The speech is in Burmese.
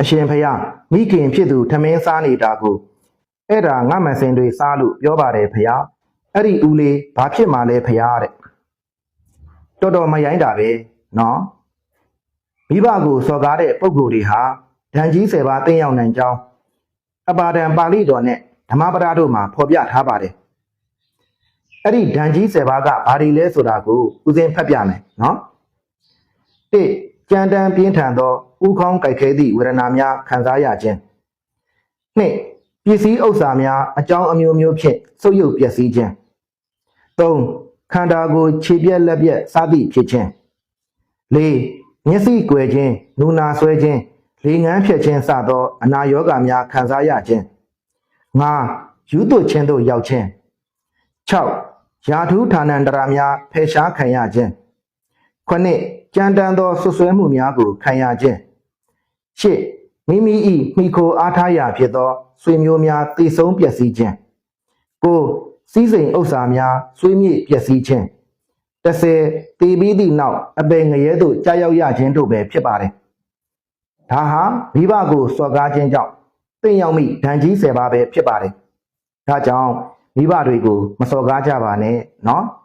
အရှင်ဖျားမိခင်ဖြစ်သူထမင်းစားနေတာကိုအဲ့ဒါငါမစင်တွေစားလို့ပြောပါတယ်ဖျားအဲ့ဒီဦးလေးဘာဖြစ်မှလဲဖျားတဲ့တော်တော်မရိုင်းတာပဲနော်မိဘကိုစော်ကားတဲ့ပုံကိုယ်တွေဟာဒဏ်ကြီးဆယ်ပါးတင်းရောက်နိုင်ကြောင်းအပါဒံပါဠိတော်နဲ့ဓမ္မပဒတို့မှာဖော်ပြထားပါတယ်အဲ့ဒီဒဏ်ကြီးဆယ်ပါးကဘာတွေလဲဆိုတာကိုဦးစင်းဖတ်ပြမယ်နော်၁ ကြမ်းတမ်းပြင်းထန်သောဥခေါင်းကြိုက်ခဲသည့်ဝေဒနာများခံစားရခြင်း၂ပစ္စည်းဥစ္စာများအကြောင်းအမျိုးမျိုးဖြင့်ဆုပ်ယုပ်ပျက်စီးခြင်း၃ခန္ဓာကိုယ်ခြေပြက်လက်ပြက်စသည့်ဖြစ်ခြင်း၄မျက်စိကွယ်ခြင်းနူနာဆွဲခြင်းလေငန်းဖြတ်ခြင်းစသောအနာရောဂါများခံစားရခြင်း၅ယူသွခြင်းသို့ရောက်ခြင်း၆ယာထုဌာနန္တရာများဖယ်ရှားခံရခြင်း ။ခုနှစ်ကြမ်းတမ်းသောဆွဆွဲမှုများကိုခံရခြင်း။ရှစ်မိမိ၏မိခိုအားထားရာဖြစ်သောဆွေမျိုးများတည်ဆုံးပျက်စီးခြင်း။ကိုစည်းစိမ်ဥစ္စာများဆွေးမြေ့ပျက်စီးခြင်း။တစ်ဆယ်တည်ပြီးသည့်နောက်အပင်ငရဲသို့ကြာရောက်ရခြင်းတို့ပဲဖြစ်ပါတယ်။ဒါဟာမိဘကိုစော်ကားခြင်းကြောင့်တင့်ရောက်မိဒဏ်ကြီး၁၀ပါးပဲဖြစ်ပါတယ်။ဒါကြောင့်မိဘတွေကိုမစော်ကားကြပါနဲ့နော်။